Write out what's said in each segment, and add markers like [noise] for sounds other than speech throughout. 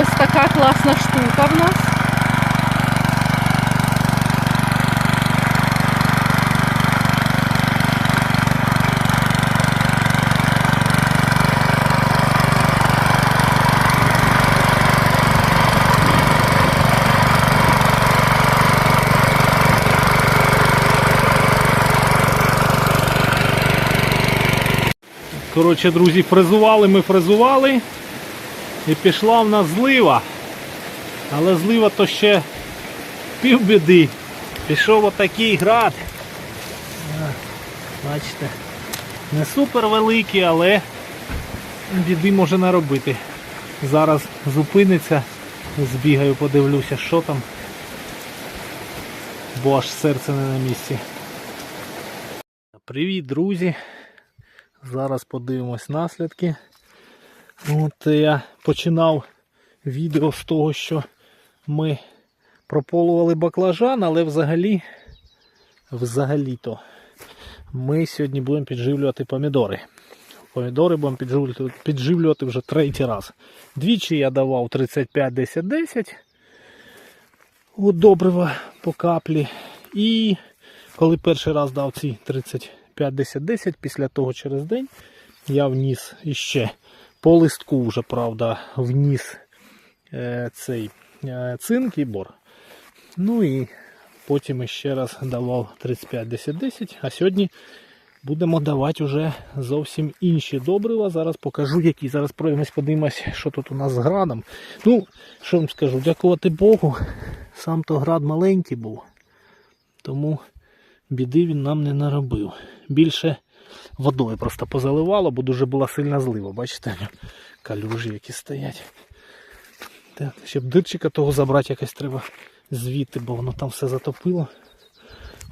ось така класна штука в нас. Коротше, друзі, фрезували, ми фрезували. І пішла в нас злива. Але злива то ще півбіди. Пішов отакий град. Бачите, не супер великий, але біди може наробити. Зараз зупиниться, збігаю, подивлюся, що там. Бо аж серце не на місці. Привіт, друзі! Зараз подивимось наслідки. От я починав відео з того, що ми прополували баклажан, але взагалі, взагалі-то ми сьогодні будемо підживлювати помідори. Помідори будемо підживлювати, підживлювати вже третій раз. Двічі я давав 35-10-10 от добрива по каплі. І коли перший раз дав ці 35-10-10, після того через день я вніс іще по листку вже, правда, вніс е, цей е, цинк і бор. Ну і потім ще раз давав 35-10-10, а сьогодні будемо давати вже зовсім інші добрива. Зараз покажу, які. Зараз пройдемось, подивимось, що тут у нас з градом. Ну, що вам скажу, дякувати Богу, сам то град маленький був, тому біди він нам не наробив. Більше водою просто позаливало, бо дуже була сильна злива. Бачите, калюжі які стоять. Так, щоб дирчика того забрати якось треба звідти, бо воно там все затопило.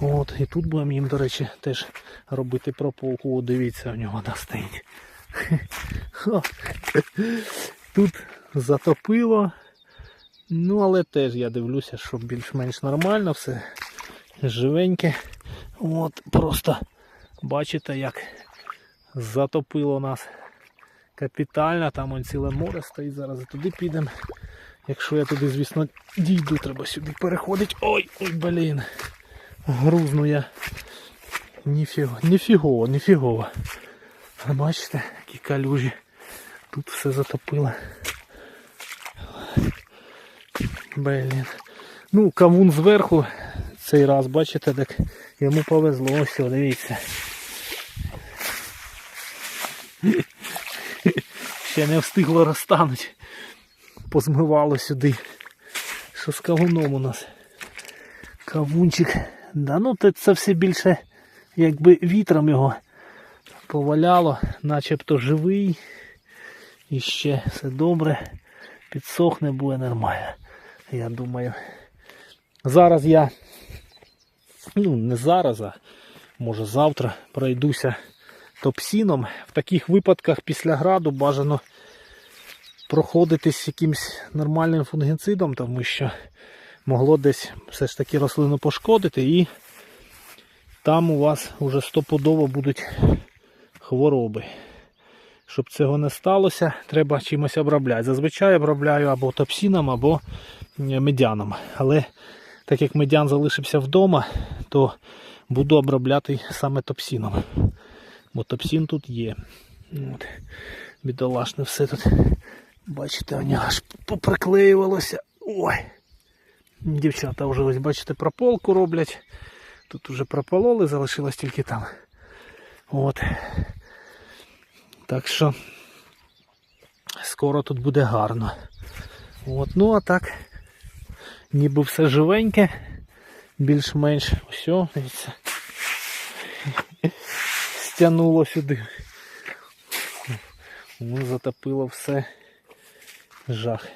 От, і тут будемо їм, до речі, теж робити прополку. О, дивіться, у нього вода стоїть. Тут затопило. Ну, але теж я дивлюся, що більш-менш нормально, все живеньке. От, просто бачите, як затопило нас капітально. Там он ціле море стоїть, зараз і туди підемо. Якщо я туди, звісно, дійду, треба сюди переходити. Ой, ой, блін. Грузну я. Ніфіго, ніфігово, ніфігово. Бачите, які калюжі. Тут все затопило. Блін. Ну, кавун зверху цей раз, бачите, так йому повезло. Ось, дивіться. [laughs] Ще не встигло розтануть. Позмивало сюди. Що з кавуном у нас? Кавунчик. Да ну це все більше якби вітром його поваляло, начебто живий. І ще все добре. Підсохне буде нормально. Я думаю. Зараз я, ну не зараз, а може завтра пройдуся топсіном. В таких випадках після граду бажано проходитись якимсь нормальним фунгіцидом, тому що могло десь все ж таки рослину пошкодити і там у вас вже стопудово будуть хвороби. Щоб цього не сталося, треба чимось обробляти. Зазвичай обробляю або топсіном, або медяном. Але так як медян залишився вдома, то буду обробляти саме топсіном. Бо топсін тут є. От. Бідолашне все тут. Бачите, у нього аж поприклеювалося. Ой. Дівчата вже ось бачите прополку роблять. Тут вже пропололи, залишилось тільки там. От. Так що скоро тут буде гарно. От, ну а так, ніби все живеньке, більш-менш все, дивіться. Стянуло сюди. Ну, затопило все. Жах.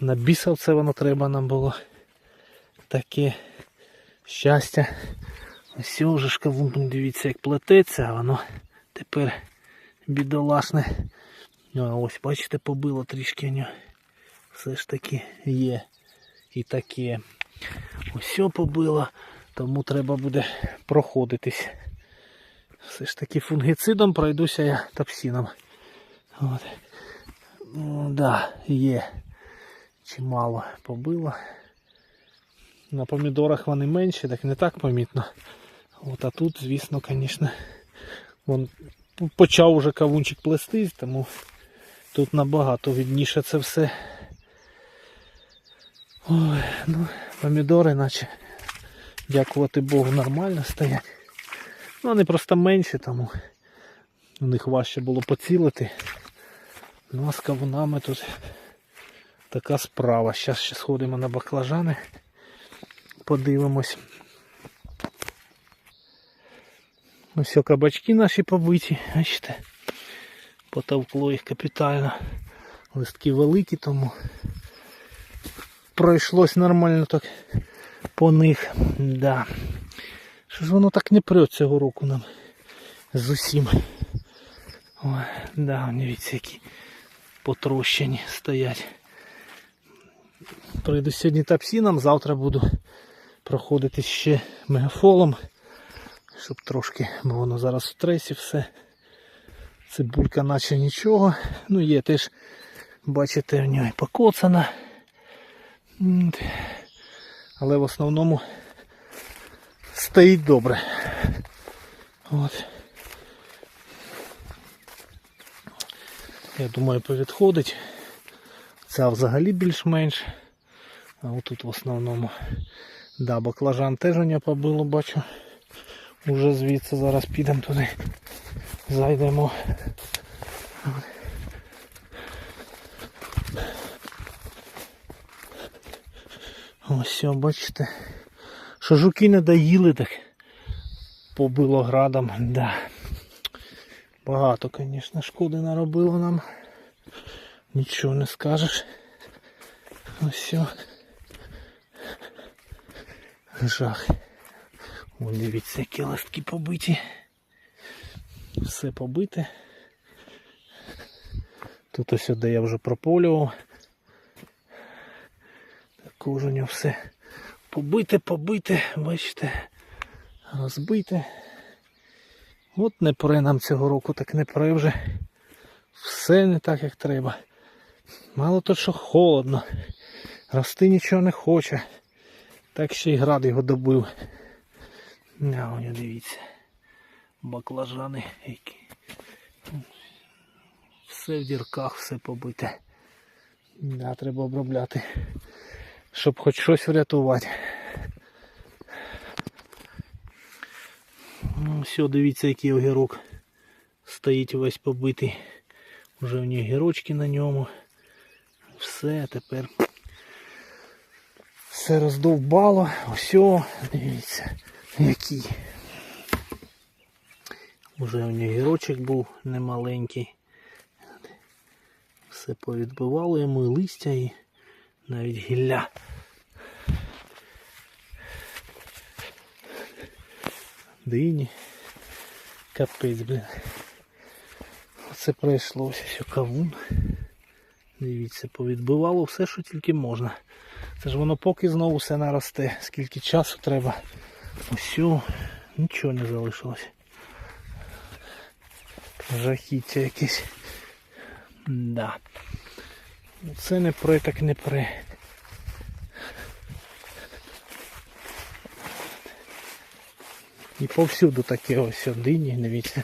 На біса це воно треба нам було. Таке щастя. Ось вже ж дивіться, як плететься, а воно тепер бідолашне. А ось, бачите, побило трішки. нього. Все ж таки є і таке. Ось побило, тому треба буде проходитись. Все ж таки фунгицидом пройдуся я топсіном. От. Ну, да, є. чимало побило. На помідорах вони менші, так не так помітно. От, а тут, звісно, звісно, вон почав уже кавунчик плестись, тому тут набагато видніше це все. Ой, ну, помідори, наче, дякувати Богу, нормально стоять. Ну, вони просто менші, тому у них важче було поцілити. Ну а з кавунами тут така справа. Зараз ще сходимо на баклажани, подивимось. Ось кабачки наші побиті, бачите, потовкло їх капітально. Листки великі, тому пройшлось нормально так по них. Да. Що ж воно так не прет цього року нам з усім. Ой, да, дивіться, які потрощені стоять. Прийду сьогодні тапсіном, завтра буду проходити ще мегафолом, щоб трошки, бо воно зараз в стресі все. Цибулька наче нічого. Ну є теж, бачите, в нього і покоцана. Але в основному стоїть добре. От. Я думаю, повідходить. Ця взагалі більш-менш. А отут в основному. Да, баклажан теж нього побило, бачу. Уже звідси зараз підемо туди. Зайдемо. Ось, бачите. Що жуки не доїли так. Побило градом, да. Багато, звісно, шкоди наробило нам. Нічого не скажеш. Ось все. Жах. Вон дивіться, які листки побиті. Все побите. Тут ось де я вже прополював. Також у нього все побите, побите, бачите, розбите. От не пре нам цього року, так не пре вже. Все не так, як треба. Мало то, що холодно. Рости нічого не хоче. Так ще й град його добив. На, дивіться. Баклажани які. Все в дірках, все побите. Да, треба обробляти. Щоб хоч щось врятувати. Ну, все, дивіться, який огірок стоїть весь побитий. Вже в нього гірочки на ньому. Все, тепер все роздовбало. Ось, дивіться, який. Уже в нього гірочок був немаленький. Все повідбивало йому і листя, і навіть гілля. Дині. Капець, блін. Оце пройшлося, що кавун. Дивіться, повідбивало все, що тільки можна. Це ж воно поки знову все наросте. Скільки часу треба. Усю, нічого не залишилось. Жахіття якесь. Да. Це не пре, так не пре. І повсюду таке ось дині, дивіться,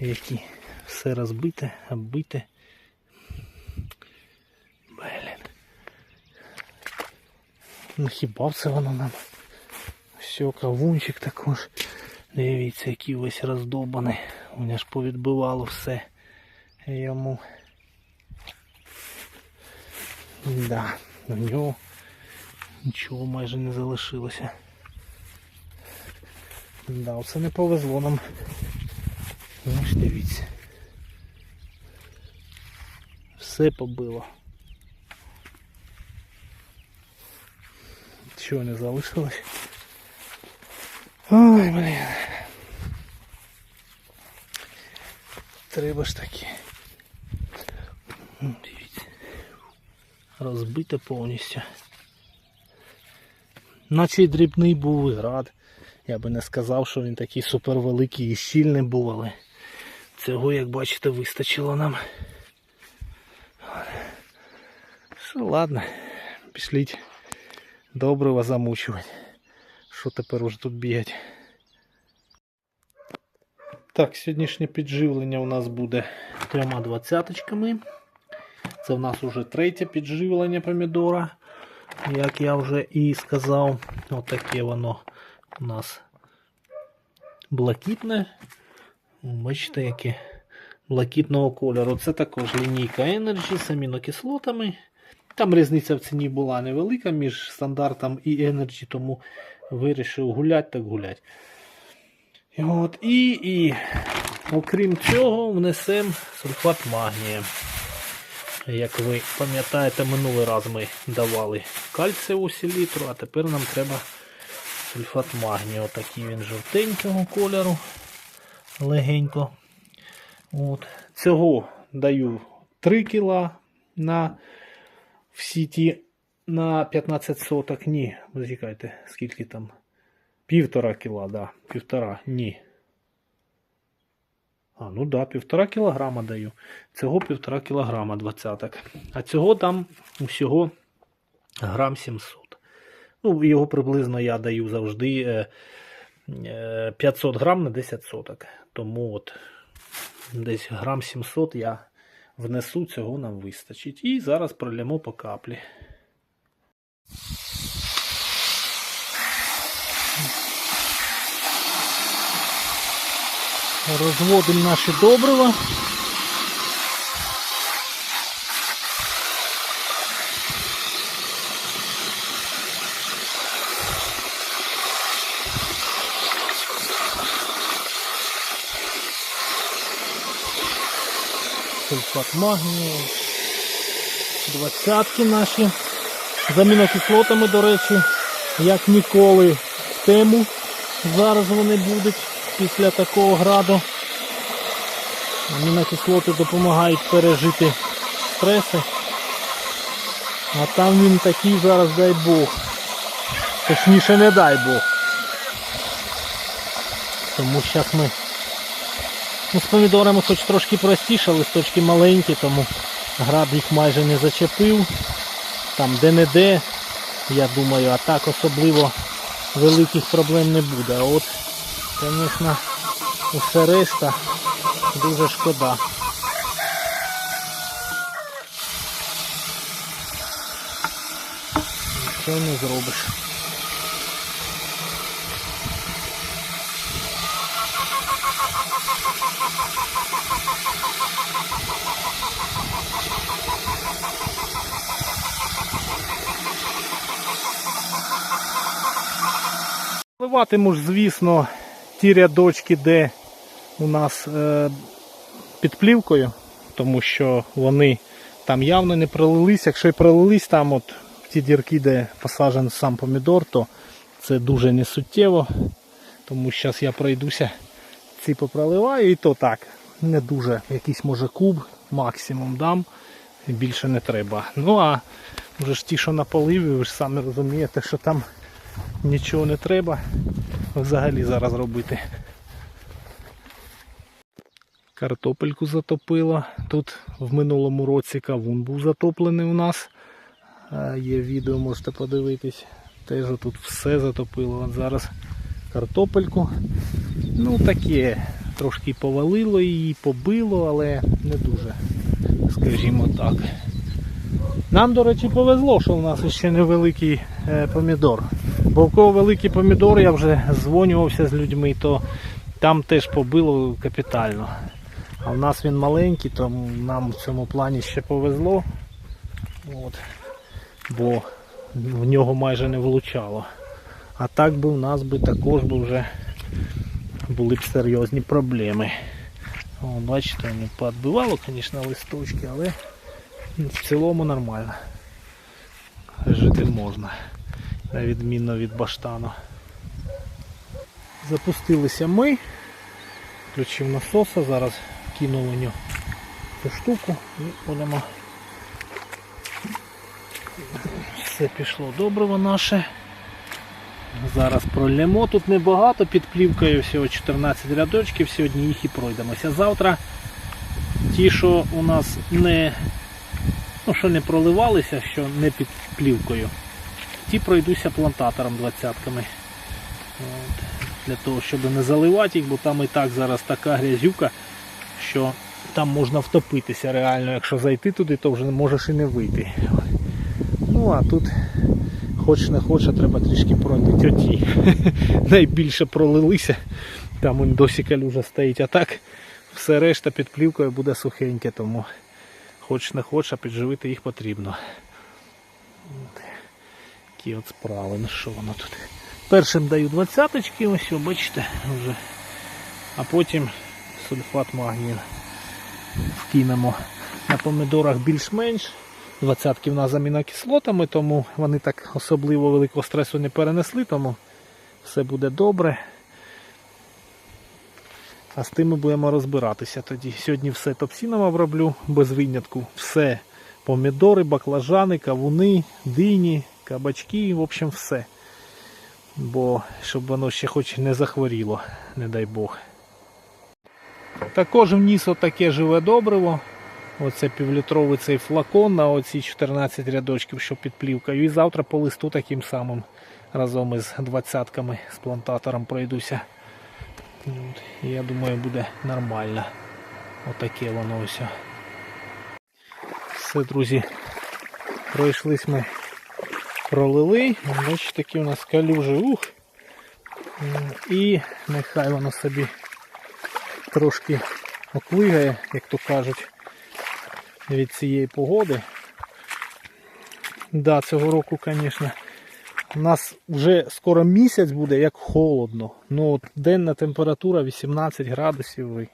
які все розбите, оббите. Блін. Ну хіба це воно нам? Все, кавунчик також. Дивіться, який весь роздобаний. У мене ж повідбивало все йому. Да, на нього нічого майже не залишилося. Да, оце не повезло нам. Ж дивіться. Все побило. Чого не залишилось? Ой, блін. Треба ж таки. Розбите повністю. Наче й дрібний був і град. Я би не сказав, що він такий супервеликий і щільний був, але цього, як бачите, вистачило нам. що, ладно, пішліть добрива замучувати. Що тепер уже тут бігати? Так, сьогоднішнє підживлення у нас буде трьома двадцяточками. Це в нас уже третє підживлення помідора. Як я вже і сказав, отаке воно у нас блакитне. Бачите, яке блакитного кольору. Це також лінійка Energy з амінокислотами. Там різниця в ціні була невелика між стандартом і Energy, тому вирішив гуляти так гуляти. І, от, і, і окрім цього, внесемо сульфат магнія. Як ви пам'ятаєте, минулий раз ми давали кальцієву селітру, а тепер нам треба сульфат магнію. Отакий він жовтенького кольору. Легенько. От. Цього даю 3 кіла на всі ті на 15 соток. Ні, зачекайте, скільки там? Півтора кіла, да. Півтора, ні. А, ну да, півтора кілограма даю. Цього півтора кілограма двадцяток. А цього там усього грам 700. Ну, його приблизно я даю завжди е, е, 500 грам на 10 соток. Тому от десь грам 700 я внесу, цього нам вистачить. І зараз пролємо по каплі. Розводимо наші добрива. Сульфат магнію. Двадцятки наші. З амінокислотами, до речі, як ніколи в тему. Зараз вони будуть після такого граду. Амінокислоти допомагають пережити стреси. А там він такий зараз, дай Бог. Точніше не дай Бог. Тому зараз ми ну, з помідорами хоч трошки простіше, листочки маленькі, тому град їх майже не зачепив. Там де-не-де, я думаю, а так особливо великих проблем не буде. А от, звісно, усе решта дуже шкода. Нічого не зробиш. Вливатиму звісно, ті рядочки, де у нас е, під плівкою, тому що вони там явно не пролились. Якщо й пролились там от ті дірки, де посаджений сам помідор, то це дуже несуттєво. Тому зараз я пройдуся, ці попроливаю і то так. Не дуже, якийсь може куб, максимум дам. і Більше не треба. Ну а вже ж ті, що на поливі, ви ж самі розумієте, що там нічого не треба взагалі зараз робити. Картопельку затопило. Тут в минулому році кавун був затоплений у нас. Є відео, можете подивитись. Теж тут все затопило. От зараз картопельку. Ну таке, трошки повалило її, побило, але не дуже, скажімо так. Нам, до речі, повезло, що у нас ще невеликий е, помідор. Бо в кого великий помідор, я вже дзвонювався з людьми, то там теж побило капітально. А в нас він маленький, тому нам в цьому плані ще повезло. От. Бо в нього майже не влучало. А так би у нас би також би вже були б серйозні проблеми. О, бачите, не поотбивало, звісно, листочки, але в цілому нормально. Жити можна. На відмінно від баштану. Запустилися ми. Включив насоса, зараз кинув у нього цю штуку і будемо. Все пішло добриво наше. Зараз пролємо. Тут небагато, під плівкою всього 14 рядочків, сьогодні їх і пройдемося. Завтра ті, що у нас не ну, що не проливалися, що не під плівкою. Ті пройдуся плантатором двадцятками. От, для того, щоб не заливати їх, бо там і так зараз така грязюка, що там можна втопитися реально. Якщо зайти туди, то вже можеш і не вийти. Ну а тут, хоч не хоче, треба трішки пройти. Оті [laughs] найбільше пролилися. Там досі калюжа стоїть, а так все решта під плівкою буде сухеньке, тому хоч не хоч, а підживити їх потрібно. От. Такі от справи, ну що воно тут. Першим даю двадцяточки, ось, о, бачите, вже. А потім сульфат магнію вкинемо. На помідорах більш-менш. Двадцятки в нас з амінокислотами, тому вони так особливо великого стресу не перенесли, тому все буде добре. А з тим ми будемо розбиратися тоді. Сьогодні все топсіном оброблю без винятку. Все. Помідори, баклажани, кавуни, дині, кабачки, в общем, все. Бо щоб воно ще хоч не захворіло, не дай Бог. Також вніс отаке живе добриво. Оце півлітровий цей флакон на оці 14 рядочків, що під плівкою. І завтра по листу таким самим разом із двадцятками з плантатором пройдуся. От, і я думаю, буде нормально. Отаке воно ось. Все, друзі. Пройшлись ми, пролили. Бачите, такі у нас калюжі. Ух. І нехай воно собі трошки оклигає, як то кажуть, від цієї погоди. Да, цього року, звісно, у нас вже скоро місяць буде як холодно. Ну, от денна температура 18 градусів і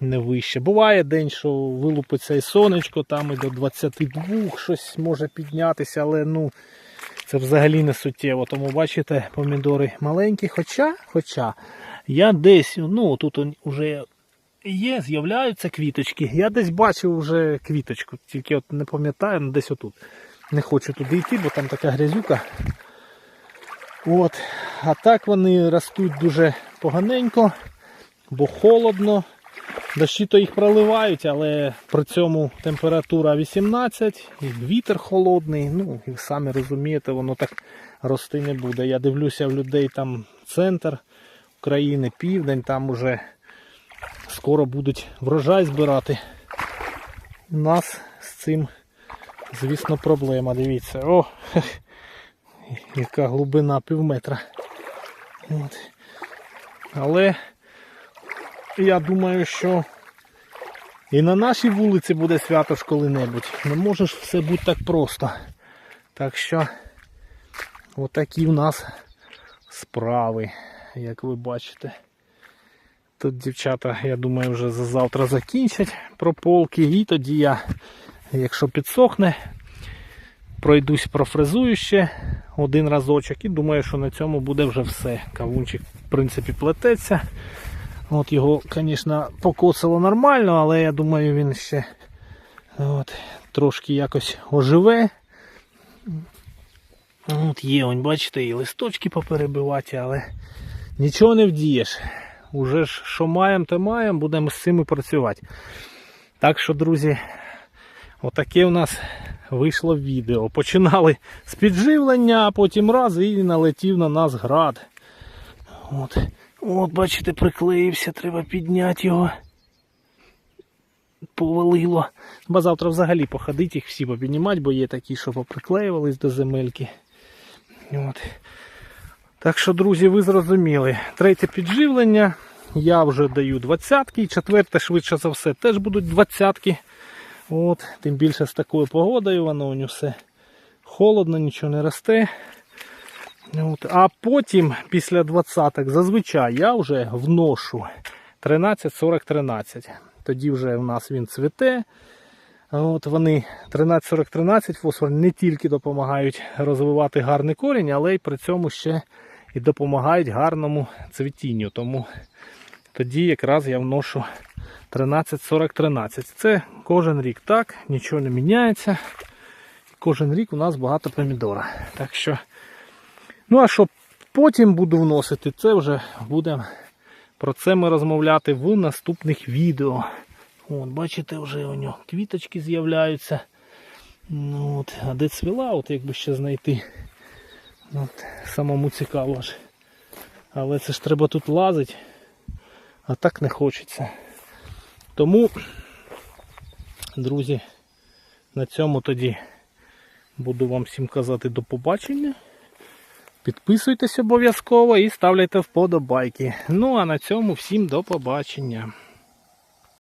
не вище. Буває день, що вилупиться і сонечко, там і до 22 щось може піднятися, але ну, це взагалі не суттєво. Тому бачите, помідори маленькі. Хоча, хоча я десь, ну тут вже є, з'являються квіточки. Я десь бачив вже квіточку, тільки от не пам'ятаю, ну десь отут. Не хочу туди йти, бо там така грязюка. От. А так вони ростуть дуже поганенько, бо холодно. Дощі то їх проливають, але при цьому температура 18, і вітер холодний. Ну, і самі розумієте, воно так рости не буде. Я дивлюся в людей там центр України, південь, там уже скоро будуть врожай збирати. У нас з цим, звісно, проблема. Дивіться. О! [laughs] яка глибина пів метра. От. Але я думаю, що і на нашій вулиці буде свято ж коли-небудь. Не може ж все бути так просто. Так що отакі в нас справи, як ви бачите. Тут дівчата, я думаю, вже за завтра закінчать прополки. І тоді я, якщо підсохне, пройдусь профрезую ще один разочок і думаю, що на цьому буде вже все. Кавунчик, в принципі, плететься. От Його, звісно, покосило нормально, але я думаю, він ще от, трошки якось оживе. От Є, он, бачите, і листочки поперебиваті, але нічого не вдієш. Уже ж що маємо, то маємо, будемо з цим і працювати. Так що, друзі, отаке у нас вийшло відео. Починали з підживлення, а потім раз і налетів на нас град. От, От бачите, приклеївся, треба підняти його. Повалило. Бо завтра взагалі походить їх всі попіднімати, бо є такі, що поприклеювались до земельки. От. Так що, друзі, ви зрозуміли. Третє підживлення. Я вже даю двадцятки. Четверте, швидше за все, теж будуть двадцятки. От, Тим більше з такою погодою, воно у нього все холодно, нічого не росте. От. А потім, після двадцяток, зазвичай я вже вношу 13-40-13. Тоді вже в нас він цвіте. От Вони 13-40-13 фосфор не тільки допомагають розвивати гарний корінь, але й при цьому ще і допомагають гарному цвітінню. Тому тоді якраз я вношу 13-40-13. Це кожен рік так, нічого не міняється. Кожен рік у нас багато помідора. Так що, ну а що потім буду вносити, це вже буде про це ми розмовляти в наступних відео. От, бачите, вже у нього квіточки з'являються. Ну, от, а де цвіла, от якби ще знайти. От, самому цікаво ж. Але це ж треба тут лазити, а так не хочеться. Тому, друзі, на цьому тоді буду вам всім казати до побачення. Підписуйтесь обов'язково і ставляйте вподобайки. Ну а на цьому всім до побачення.